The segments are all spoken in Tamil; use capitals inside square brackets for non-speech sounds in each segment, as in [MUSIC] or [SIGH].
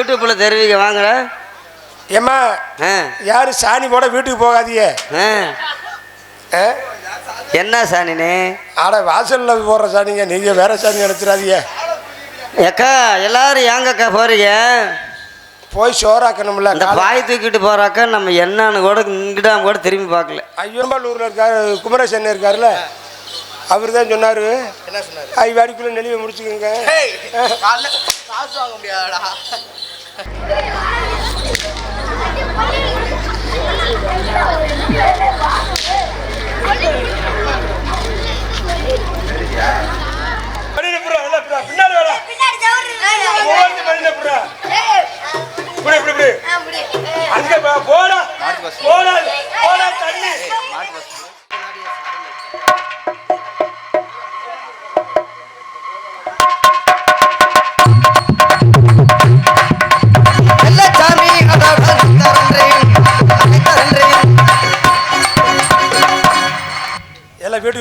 யூடியூப்ல தெரிவிக்க வாங்கடா. ஏம்மா ஆ. யாரு சாணி போட வீட்டுக்கு போகாதீங்க? ஆ. ஆ? என்ன சாணினே? ஆட வாசல்ல போடுற சாணிங்க நீங்க வேற சாணி நினைச்சிடாதீங்க. ஏக்கா எல்லாரும் ஏங்கக்கா போறீங்க? போய் சோறாக்கணும்ல இந்த பாய் தூக்கிட்டு போறாக்கா நம்ம என்னன்னு கூட இங்கிட்டாம கூட திரும்பி பார்க்கல. ஐயம்பலூர்ல இருக்காரு குமரசன் இருக்காருல்ல அவர் தான் சொன்னாரு. என்ன சொன்னாரு? ஐ வாடிக்குள்ள நெளிவை முடிச்சுக்கோங்க. காசு வாங்க முடியாதடா. Thank you.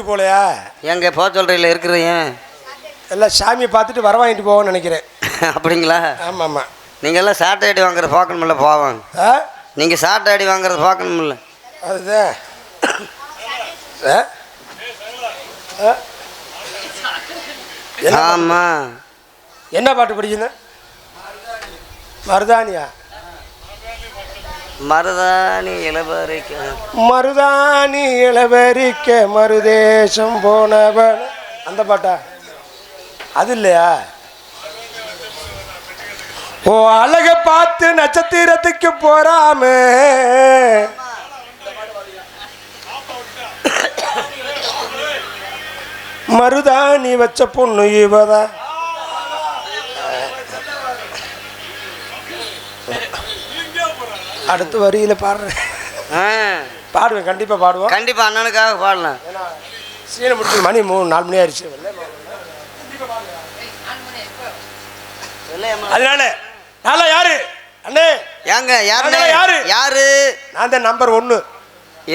போகலையா எங்க போக சொல்றீங்களா இருக்கிறீங்க எல்லாம் சாமியை பார்த்துட்டு வர வாங்கிட்டு போவோம்னு நினைக்கிறேன். [LAUGHS] அப்படிங்களா? ஆமாம் ஆமாம் நீங்க எல்லாம் சாட்டை அடி வாங்குறது பார்க்கணுமில்ல போவாங்க ஆ? நீங்க சாட்டை அடி வாங்குறது பார்க்கணுமில்ல அதுதான். ஆ? ஆ? என்ன- பாட்டு? படிக்கணும் மருதானியா மருதாணி இளவரிக்க. மருதாணி இளவரிக்க மருதேசம் போனவன். அந்த பாட்டா? அது இல்லையா? ஓ அழக பார்த்து நட்சத்திரத்துக்கு போறாம. மருதாணி வச்ச பொண்ணு இவதான். அடுத்த வரியில பாடுறேன். பாடுவேன் கண்டிப்பா பாடுவோம். கண்டிப்பா அண்ணனுக்காக பாடலாம். சீனை முடிச்சு மணி மூணு நாலு மணி ஆயிடுச்சு அதனால நல்லா யாரு? அண்ணே. ஏங்க யாரு யாரு? யாரு? நான் தான் நம்பர் ஒன்று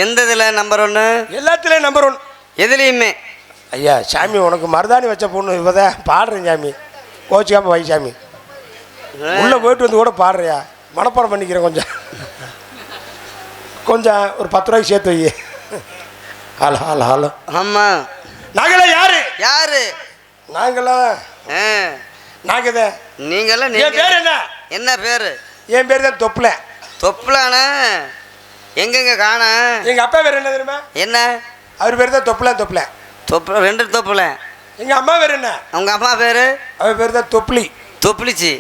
எந்த இதுல நம்பர் ஒன்று எல்லாத்துலேயும் நம்பர் ஒன் எதுலேயுமே. ஐயா சாமி உனக்கு மருதாணி வச்ச பொண்ணு இவதான். பாடுறேன் சாமி. கோச்சிக்காம வை சாமி. உள்ளே போயிட்டு வந்து கூட பாடுறியா? மனப்பாடம் பண்ணிக்கிறேன் கொஞ்சம். கொஞ்சம் ஒரு பத்து ரூபாய்க்கு சேர்த்து வை ஹலோ ஹலோ ஹலோ. ஆமா. நாங்களே யாரு? யாரு? நாங்களாம் நாங்கள் தான். நீங்கெல்லாம் என் பேர் நீங்க என்ன? என்ன பேரு? என் பேர் தான் தொப்புல. தொப்புலானா எங்கெங்க காண? எங்கள் அப்பா பேர் என்ன தெரியுமா? என்ன? அவர் பேர் தான் தொப்புல தொப்புல. தொப்புல ரெண்டு தொப்புல. எங்கள் அம்மா பேர் என்ன? உங்க அம்மா பேரு? அவர் பேர் தான் தொப்புளி. தொப்புளிச்சி.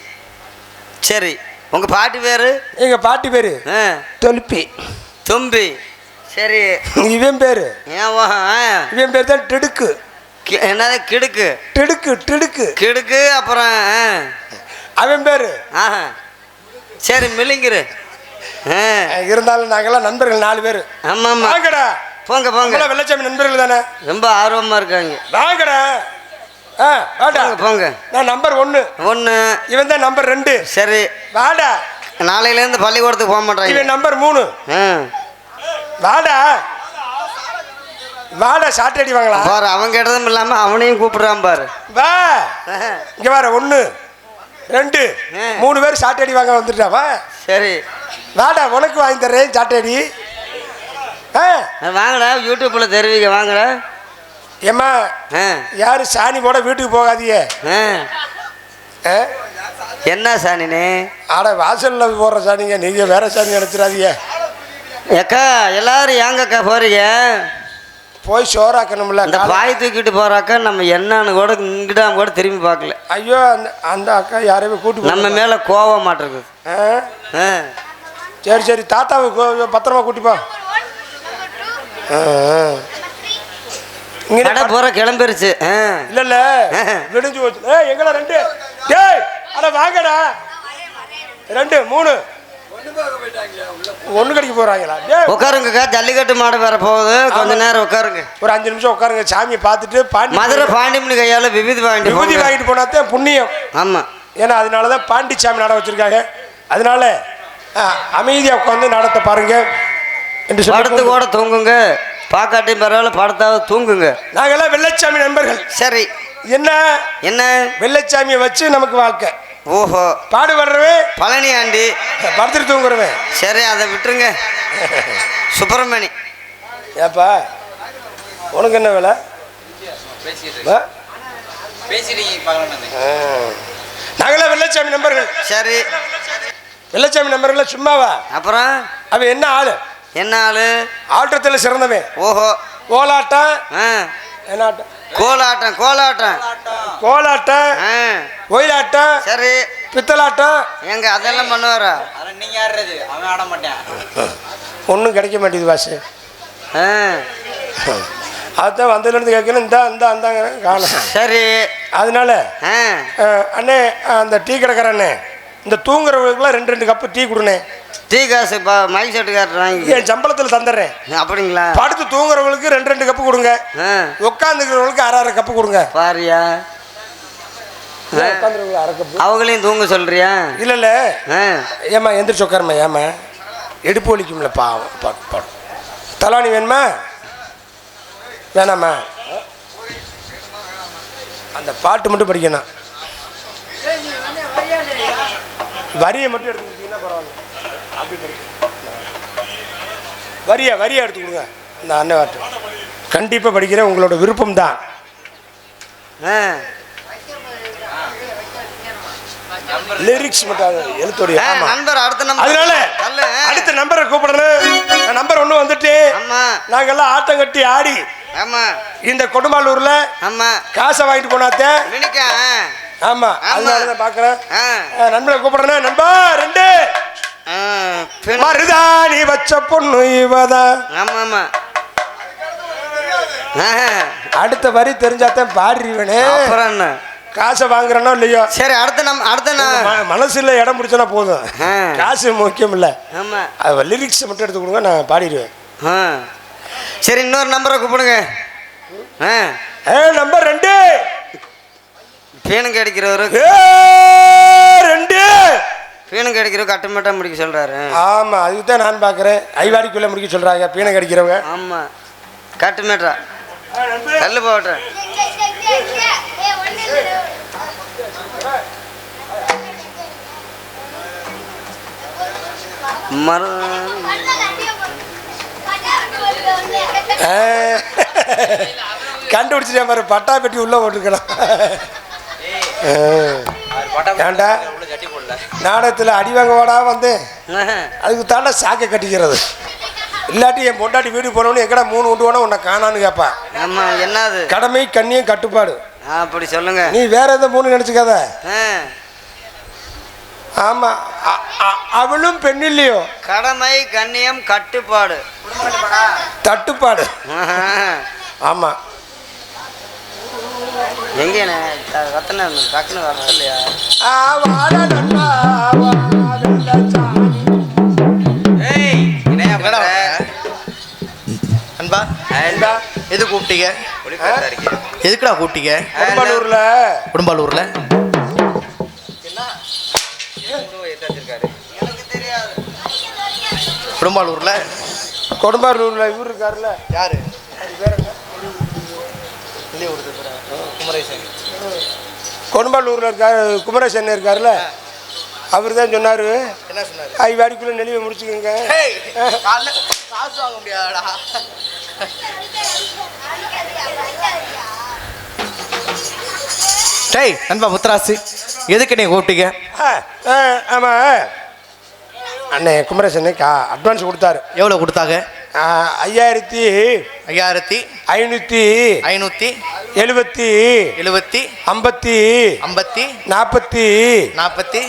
சரி. உங்க பாட்டி பேரு? எங்கள் பாட்டி பேர்? தொலுப்பி. தும்பி. சரி. இவன் பேர்? இவன் பேர் தான் டிடுக்கு. என்னது கிடுக்கு? டிடுக்கு டிடுக்கு. கிடுக்கு அப்புறம் அவன் பேர்? சரி மில்லிங்கிரு இருந்தாலும் நாங்கெல்லாம் நண்பர்கள் நாலு பேர். ஆமாம் ஆமாம் வாங்கடா. போங்க போங்க. வெள்ளச்சாமி நண்பர்கள் தானே? ரொம்ப ஆர்வமாக இருக்காங்க. வாங்கடா. ஆ வாடா. போங்க போங்க. நான் நம்பர் ஒன்று ஒன்று இவன் தான் நம்பர் ரெண்டு. சரி. வாடா. நாளையிலேருந்து பள்ளிக்கூடத்துக்கு போக மாட்டாங்க இவன் நம்பர் மூணு. வாடா. வாடா சாட்டை அடி வாங்களா பாரு அவன் கேட்டதும் இல்லாமல் அவனையும் கூப்பிடுறான் பாரு. வா. இங்க வர ஒன்று ரெண்டு. மூணு பேர் சாட்டை அடி வாங்க வந்துட்டா வா. சரி. வாடா உனக்கு வாங்கி தர்றேன் சாட்டை அடி. ஆ. வாங்கடா யூடியூப்பில் தெரிவிக்க வாங்கடா. ஏம்மா ஆ. யாரு சாணி போட வீட்டுக்கு ஆ? என்ன சாணினே? ஆட வாசல்ல போடுற சாணிங்க. நீங்க வேற சாணி நினைச்சிடாதீங்க ஏக்கா எல்லாரும் ஏங்கக்கா போறீங்க? போய் சோறாக்கணும்ல. இந்த பாய் தூக்கிட்டு போறாக்கா நம்ம என்னன்னு கூட இங்கிட்டாம கூட திரும்பி பார்க்கல. ஐயோ அந்த அந்த அக்கா யாரையுமே கூட்டு நம்ம மேல கோவம் மாட்டிருக்குது சரி சரி தாத்தாவை பத்திரமா கூட்டிப்போ ஆ, கடை போற கிளம்பிருச்சு. இல்ல இல்ல. விடிஞ்சு போச்சு. எங்கடா ரெண்டு? டேய் அட வாங்கடா. ரெண்டு மூணு. ஒண்ணு கடிக்க போறாங்களா? உட்காருங்கக்கா ஜல்லிக்கட்டு மாடு வர போகுது. கொஞ்ச நேரம் உட்காருங்க. ஒரு அஞ்சு நிமிஷம் உட்காருங்க. சாமியை பார்த்துட்டு பாண்டி மதுரை பாண்டிமணி கையால விபூதி பாண்டி விபூதி. வாங்கிட்டு போனாதான் புண்ணியம். ஆமா. ஏன்னா அதனால தான் பாண்டி சாமி நட வச்சிருக்காங்க. அதனால ஆ, அமைதியா உட்காந்து நடத்த பாருங்க. என்று சொல்லி கூட தூங்குங்க. பாக்காட்டியும் பரவாயில்ல படுத்தாவது தூங்குங்க. நாங்கெல்லாம் வெள்ளச்சாமி நண்பர்கள். சரி. என்ன? என்ன? வெள்ளச்சாமியை வச்சு நமக்கு வாழ்க்கை. ஓஹோ. பாடுபடுறவன்? பழனி ஆண்டி. படுத்துட்டு தூங்குறவன். சரி அதை விட்டுருங்க. சுப்பிரமணி. ஏப்பா உனக்கு என்ன வேலை. நாங்களாம் வெள்ளச்சாமி நம்பர்கள் சரி. வெள்ளச்சாமி நம்பர்கள் சும்மாவா? அப்புறம்? அவன் என்ன ஆளு? என்ன ஆளு ஆட்டத்தில் சிறந்தவன். ஓஹோ. கோலாட்டம். என்ன ஆட்டம் கோலாட்டம் கோலாட்டம். கோலாட்டம். ஆ. ஒயிலாட்டம். சரி. பித்தலாட்டம். எங்க அதெல்லாம் பண்ணுவாரா? நீங்க ஆடுறது அவன் ஆட மாட்டேன். ஒன்றும் கிடைக்க மாட்டேங்குது ஆ. அதுதான் வந்ததுலேருந்து கேட்கணும் இந்த இந்த அந்தாங்க காணும் சரி. அதனால அண்ணே அந்த டீ கடைக்கார அண்ணே இந்த தூங்குறவங்களுக்குலாம் ரெண்டு ரெண்டு கப்பு டீ கொடுண்ணே. டீ காசு பா மைக் செட்டு காட்டு வாங்கி என் சம்பளத்தில் தந்துடுறேன். அப்படிங்களா? படுத்து தூங்குறவங்களுக்கு ரெண்டு ரெண்டு கப்பு கொடுங்க. உட்காந்துக்கிறவங்களுக்கு அரை அரை கப்பு கொடுங்க. பாரியா? அவங்களையும் தூங்க சொல்றியா? இல்லை இல்லை ஆ. ஏம்மா எந்திரிச்சு உட்காருமா ஏம்மா. எடுப்பு வலிக்கும்ல பாவம். பாட்டு பாடு தலாணி வேணுமா? வேணாமா? அந்த பாட்டு மட்டும் படிக்கணும். வரியை மட்டும் எடுத்து கொடுத்தீங்கன்னா பரவாயில்ல அப்படி படிக்க வரியா வரியா எடுத்து கொடுங்க. இந்த அண்ணன் வாட்டு கண்டிப்பாக படிக்கிறேன். உங்களோட விருப்பம் தான் லிரிக்ஸ் மட்டும் எழுத்தோடைய நண்பர் அடுத்த நம்பர் அதனால அடுத்த நம்பரை கூப்பிடணும். நம்பர் ஒன்று வந்துட்டு ஆமா. நாங்கெல்லாம் ஆட்டம் கட்டி ஆடி ஆமா. இந்த கொடுமாலூர்ல ஆமா. காசை வாங்கிட்டு போனாத்தே. ஆமா. அதனால தான் பார்க்குறேன் ஆ. நண்பரை கூப்பிடுறேன் நண்பா ரெண்டு. மருதாணி வச்ச பொண்ணு இவதான் ஆமா ஆமா அடுத்த வரி தெரிஞ்சாத்தான் பாடுறீவனே. அப்புறம் என்ன? காசை வாங்குறனோ இல்லையோ? சரி அடுத்த நம் அடுத்த நான் மனசுல இடம் பிடிச்சனா போதும். காசு முக்கியம் இல்லை ஆமா. அது லிரிக்ஸ் மட்டும் எடுத்து கொடுங்க நான் பாடிடுவேன். சரி இன்னொரு நம்பரை கூப்பிடுங்க. ஆ. ஏ நம்பர் ரெண்டு. பீனுக்கு அடிக்கிறவரு. ஏ ரெண்டு. பீனுக்கு அடிக்கிறவர் கட்டுமட்டா முடிக்க சொல்றாரு. ஆமா அதுக்கு தான் நான் பார்க்குறேன் ஐவாடிக்குள்ள முடிக்க சொல்றாங்க பீனை கடிக்கிறவங்க ஆமா. கட்டுமேட்டா. கல்லு போட்டேன் மறு ஆ. கண்டுபிடிச்சிட்டேன் பாரு பட்டா பெட்டி உள்ள போட்டுக்கலாம் ஆ. போடல நாடகத்தில் அடி வாங்க வாடா வந்தேன் அதுக்கு தாண்டா சாக்கை கட்டிக்கிறது. இல்லாட்டி என் பொண்டாட்டி வீடு போனவனு எங்கடா மூணு கொண்டு போனா உன்னை காணான்னு கேட்பான் ஆமா என்னது? கடமை கண்ணியம் கட்டுப்பாடு. அப்படி சொல்லுங்க. நீ வேற எந்த மூணு நினச்சிக்காத. ஆ, ஆமா அ- அ- அவளும் பெண் இல்லையோ கடமை கண்ணியம் கட்டுப்பாடு. தட்டுப்பாடு. ஆஹா. ஆமா. எங்கேண்ணே ரத்தன டக்குன்னு வரல இல்லையா? அன்பா? ஏண்டா, எது கூப்பிட்டீங்க? எதுக்குடா கூப்பிட்டீங்க? கொடும்பாலூர்ல. குடும்பாலூர்ல? எனக்கு தெரியாது. குடும்பாலூர்ல? கொடும்பாலூர்ல இவர் இருக்காருல்ல. யாரு? பேர் என்ன? குமரேசன். கொடும்பாலூர்ல இருக்காரு குமரேசன் இருக்காருல்ல? அவர் தான் சொன்னாரு. என்ன சொன்னாரு? ஐ வாடிக்குள்ள நெளிவை முடிச்சுக்கோங்க. காசு வாங்க முடியாதடா. டேய் நண்பா முத்தராசு எதுக்கு நீ கூப்பிட்டீங்க? ஆ, ஆ, ஆமா அண்ணே குமரேசன் கா அட்வான்ஸ் கொடுத்தாரு. எவ்வளோ கொடுத்தாங்க? ஐயாயிரத்தி ஐயாயிரத்தி ஐநூற்றி ஐநூற்றி எழுபத்தி எழுபத்தி ஐம்பத்தி ஐம்பத்தி நாற்பத்தி நாற்பத்தி.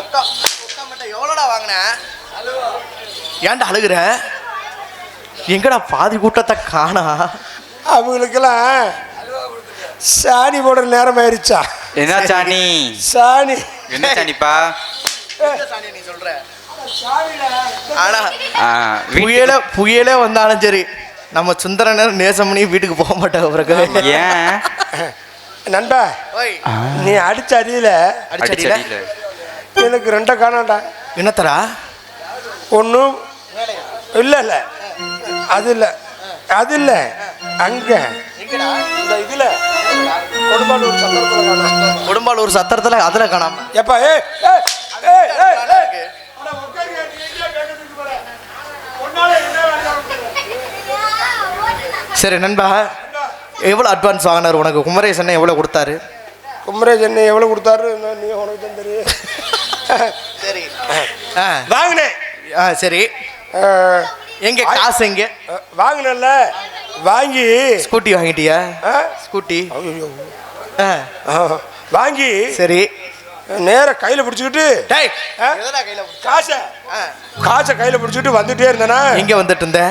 ஒக்கா எவ்வளோடா வாங்கின? ஏன்டா அழுகுற? எங்கடா பாதி கூட்டத்தை காணா? அவங்களுக்கெல்லாம் சாணி போடுற நேரம் ஆயிருச்சா? என்ன சாணி? சாணி. என்ன சாணிப்பா? நீ சொல்ற ஆனா ஆ, வீட்டு- புயலே புயலே வந்தாலும் சரி நம்ம சுந்தரனர் நேசமணி வீட்டுக்கு போக மாட்டாங்க பிறகு. ஏன்? [LAUGHS] நண்பா நீ அடிச்ச அடியில அடிச்சடியில எனக்கு ரெண்டை காணாண்டா என்னத்தரா ஒன்றும் இல்லை இல்லை. அது இல்லை. அது இல்லை. அங்கே. எங்கடா? இந்த இதில். கொடும்பாலூர் சத்திரத்துல காணோம். குடும்பாலூர் சத்திரத்துல அதுல காணாம. எப்பா ஏய் ஏய் ஏய் ஏய் ஏய் அட உட்காருங்க நீ எங்க கேட்டதுக்கு போற உன்னால என்ன வேலை சரி நண்பா. எவ்வளோ அட்வான்ஸ் வாங்கினார் உனக்கு? குமரேசன் எவ்வளோ கொடுத்தாரு? குமரேஜ் என்ன எவ்வளவு கொடுத்தாரு? நீ உனக்கு தான் தெரியும். சரி. ஆ. வாங்கினேன். ஆ சரி. எங்க காசு எங்க? அஹ், வாங்கினேன்ல. வாங்கி. ஸ்கூட்டி வாங்கிட்டியா? ஆ? ஸ்கூட்டி. ஐயோ. ஆ. ஆ, வாங்கி. சரி. நேரா கையில பிடிச்சிக்கிட்டு. டேய். ஆ? எதடா கையில காசை. காசை கையில பிடிச்சிக்கிட்டு வந்துட்டே இருந்தேனா? எங்க வந்துட்டு இருந்த?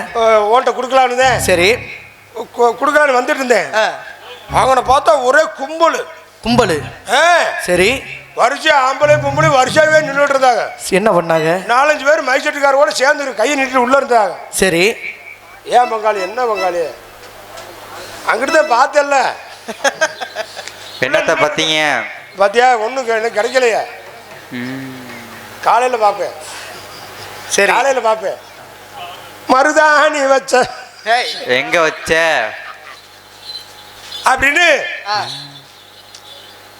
ஓன்ட்ட கொடுக்கலான்னு இருந்தேன். சரி. கொடுக்கலான்னு வந்துட்டு இருந்தேன் அவனை பார்த்தா ஒரே கும்பல். கும்பல்? ஆ, சரி. வருஷம் ஆம்பளை பொம்பளை வருஷாவே நின்றுட்டு இருந்தாங்க. என்ன பண்ணாங்க? நாலஞ்சு பேர் மைசெட்டுக்காரோட சேர்ந்து கையை நீட்டிட்டு உள்ள இருந்தாங்க. சரி. ஏன் பங்காளி என்ன பங்காளி? அங்கிட்டு தான் பார்த்தேன்ல. என்னத்த பார்த்தீங்க? பாத்தியா ஒன்றும் எனக்கு கிடைக்கலையே. ம். காலையில் பார்ப்பேன். சரி. காலையில் பார்ப்பேன். மருதாணி வச்ச ஏய், எங்க வச்ச? அப்படின்னு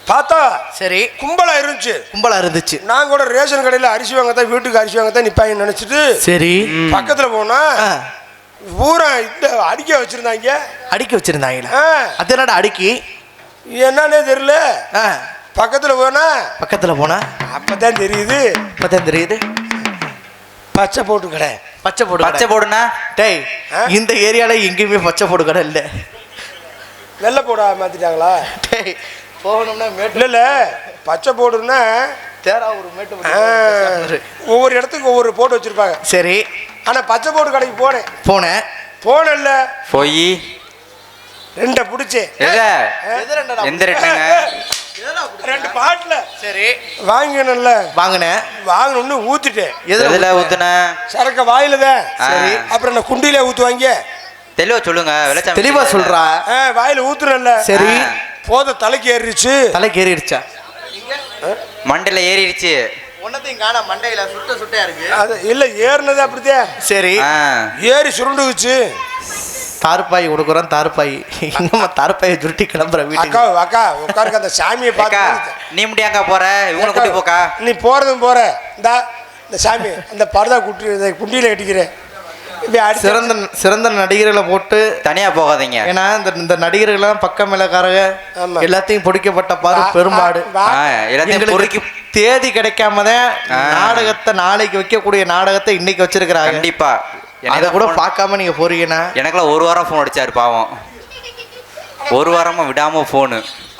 பார்த்தா சரி. கும்பலா இருந்துச்சு. கும்பலா இருந்துச்சு. நான் கூட ரேஷன் கடையில் அரிசி வாங்கத்தான் வீட்டுக்கு அரிசி வாங்கத்தான் நிப்பாங்கன்னு நினச்சிட்டு சரி. பக்கத்துல போனா பூரா இந்த அடிக்க வச்சிருந்தாங்க. அடுக்கி வச்சிருந்தாங்களா? ஆ, அது என்னடா அடுக்கி? என்னன்னே தெரியல. ஆ, பக்கத்துல போனா பக்கத்துல போனா? அப்பதான் தெரியுது. இப்பதான் தெரியுது. பச்சை போட்டு கடை. பச்சை போடு பச்சை. போடுனா? டேய் ஆ? இந்த ஏரியால எங்கேயுமே பச்சை போடு கடை இல்ல. வெள்ளை போடா மாத்திட்டாங்களா? டேய் போகணும்னா மேட்டு. இல்ல இல்ல. பச்சை போடுன்னா தேரா ஒரு மேட்டு ஒவ்வொரு இடத்துக்கு ஒவ்வொரு போட்டு வச்சிருப்பாங்க. சரி. ஆனா பச்சை போட்டு கடைக்கு போனேன். போனேன். போனேன்ல. போய். ரெண்டை பிடிச்சேன் எத? எது ரெண்டடா? எந்த ரெண்டுங்க? ரெண்டு பாட்டில். சரி. வாங்கினேன்ல. வாங்கினேன். வாங்கணும்னு ஊத்திட்டேன். எதுல எதுல ஊத்துன? சரக்க வாயில தான் சரி. அப்புறம் நான் குண்டியில ஊத்துவாங்க? தெளிவா சொல்லுங்க வெளிச்சம் தெளிவா சொல்றா. வாயில ஊத்துறேன்ல சரி. போத தலைக்கு ஏறிடுச்சு. தலைக்கு ஏறிடுச்சா? மண்டையில ஏறிடுச்சு. ஒன்னத்தையும் காண மண்டையில சுட்ட சுட்டையா இருக்கு. அது இல்ல ஏறினது அப்படித்தான். சரி. ஏறி சுருண்டுக்குச்சு. தார்பாய் கொடுக்குறோம் தார்பாய் நம்ம தார்பாயை சுருட்டி கிளம்புற அக்கா வீட்டுக்கு அக்கா உட்காருக்க அந்த சாமியை பார்த்து நீ முடியாங்க போற? இவங்களை கூட்டி போக்கா? நீ போறதும் போற. இந்தா இந்த சாமி அந்த பரதா குட்டி குண்டியில கட்டிக்கிறேன். சிறந்த சிறந்த நடிகர்களை போட்டு தனியா போகாதீங்க. ஏன்னா இந்த இந்த நடிகர்கள்லாம் பக்க மேலக்காரங்க. எல்லாத்தையும் பொடிக்கப்பட்ட பாரு பெரும்பாடு. எல்லாத்தையும் தேதி கிடைக்காம தான். நாடகத்தை நாளைக்கு வைக்கக்கூடிய நாடகத்தை இன்னைக்கு வச்சிருக்கிறாங்க. கண்டிப்பா. அதை கூட phone- பார்க்காம நீங்க போறீங்கன்னா எனக்கெல்லாம் ஒரு வாரம் ஃபோன் அடிச்சாரு பாவம். ஒரு வாரமா விடாம ஃபோனு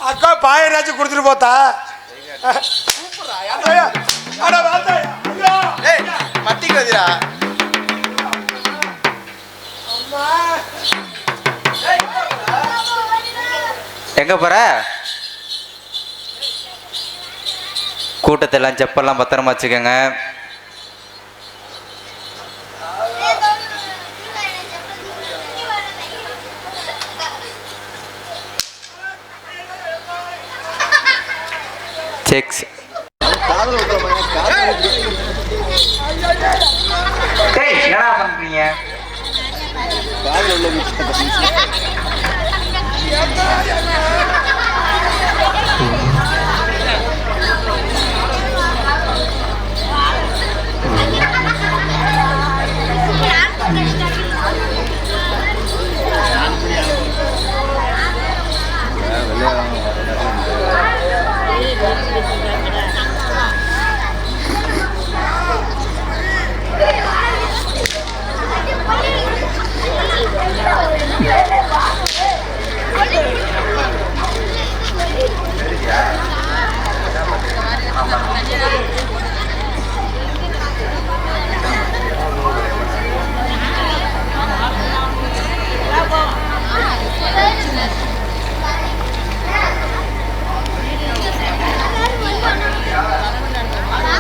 அக்கா பாயராச்சும் கொடுத்துட்டு போத்தா? ஐயா, அட வாத்தா, ஐயா. மத்திக்கு வதிரா எங்க போற? கூட்டத்தெல்லாம் செப்பெல்லாம் பத்திரமா வச்சுக்கோங்க. செக்ஸ். என்னடா பண்றீங்க? [LAUGHS] காதல்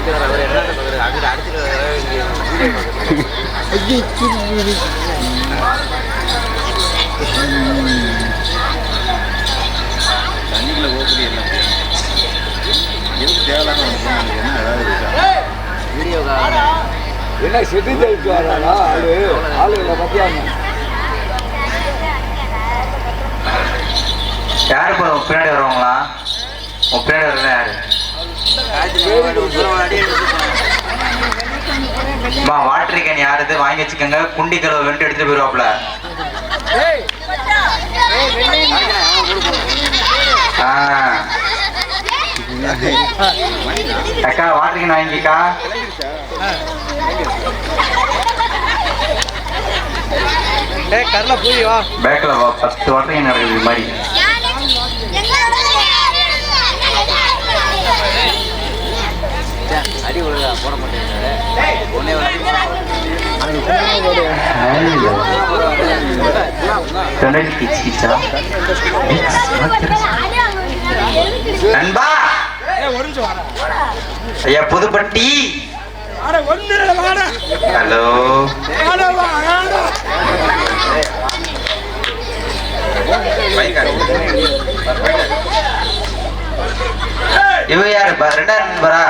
திருப்பூலங்க என்ன செட்டு ஜெயிச்சு வரானா ஆளு ஆளுகளை பத்தியாங்க யாரு பின்னாடி வருவாங்களா? உன் பின்னாடி வரல யாரு? அம்மா வாட்டர் கேன் யாருது வாங்கி வச்சுக்கோங்க. குண்டி கழுவை வெண்டு எடுத்துட்டு போயிருவாப்ல. அக்கா வாட்டர் கேன் வாங்கிக்கா. ஏய் கரல போய் வா. பேக்கில் பத்து வாட்டர் கேன் நடக்குது இது மாதிரி. அடி விழுதா போட மாட்டேங்கிறாரு. ஒன்னே நண்பா! ஐயா புதுப்பட்டி. ஹலோ இவ யாரு? ரெண்டாயிரம் நண்பரா?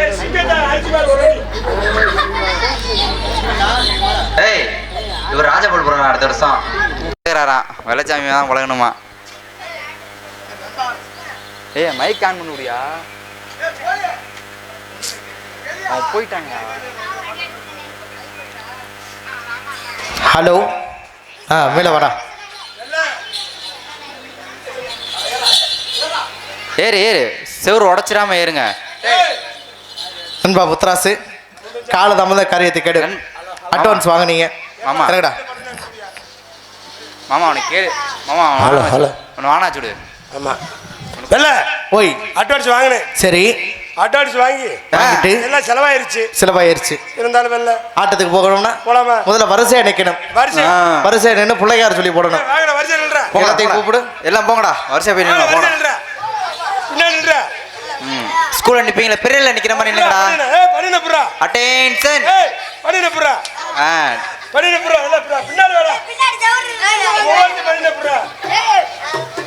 ஏய், சிங்கத்தை அடிச்சு இவர் போறான் அடுத்த வருஷம். கேக்குறாராம் வெள்ளச்சாமி தான் பழகணுமா ஏய் மைக் ஆன் பண்ண முடியா அவன் போயிட்டாங்க. ஹலோ ஆ மேலே வாடா. ஏறு ஏறு. செவுரு உடைச்சிடாம ஏறுங்க. நண்பா புத்ராசு கால தம்மத காரியத்தை கேடு. அட்வான்ஸ் வாங்குனீங்க. ஆமா. இறங்குடா மாமா அவனுக்கு கேளு. மாமா ஹலோ, ஹலோ. அவனை வானா சுடு ஆமா. வெள்ள! ஓய் அட்வான்ஸ் வாங்கினேன். சரி. அட்வான்ஸ் வாங்கி வாங்கிட்டு எல்லாம் செலவாயிருச்சு. சிலவாயிருச்சு. இருந்தாலும் வெள்ள. ஆட்டத்துக்கு போகணும்னா போலாமா? முதல்ல வரிசையா நிக்கணும். வரிசை. வரிசையா நின்று பிள்ளையார் சொல்லி போடணும். வாங்கடா வரிசை போங்கடா. கூப்பிடு. எல்லாம் போங்கடா. வரிசையா போய் வாங்கடா, நில்லுங்க வரிசை போங்கடா நில்றா பின்னாடி நில்றா ஸ்கூல்ல நிப்பீங்களா? பெரியல நிக்கிற மாதிரி நில்லுங்கடா. ஏய் பண்ணின புறா அட்டென்ஷன் ஏய் பண்ணின புறா ஆ. பண்ணின புறா இல்ல புறா பின்னாடி வாடா. ஓடி பண்ணின புறா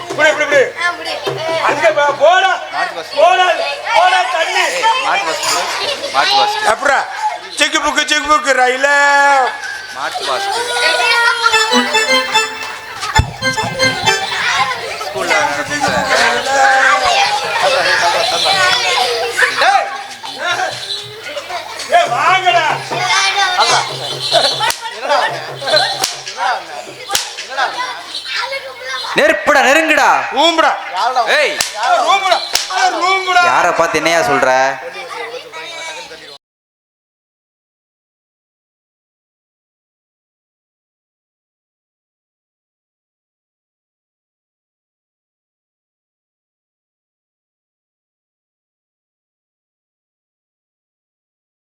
இப்படி இப்படி இப்படி அங்க போ, போடா. போடா போடா தண்ணி. மாட்டு பஸ் மாட்டு பஸ் அப்புறா செக் புக்கு செக் புக்கு ரயில. மாட்டு பஸ் பார்த்து என்னையா சொல்ற?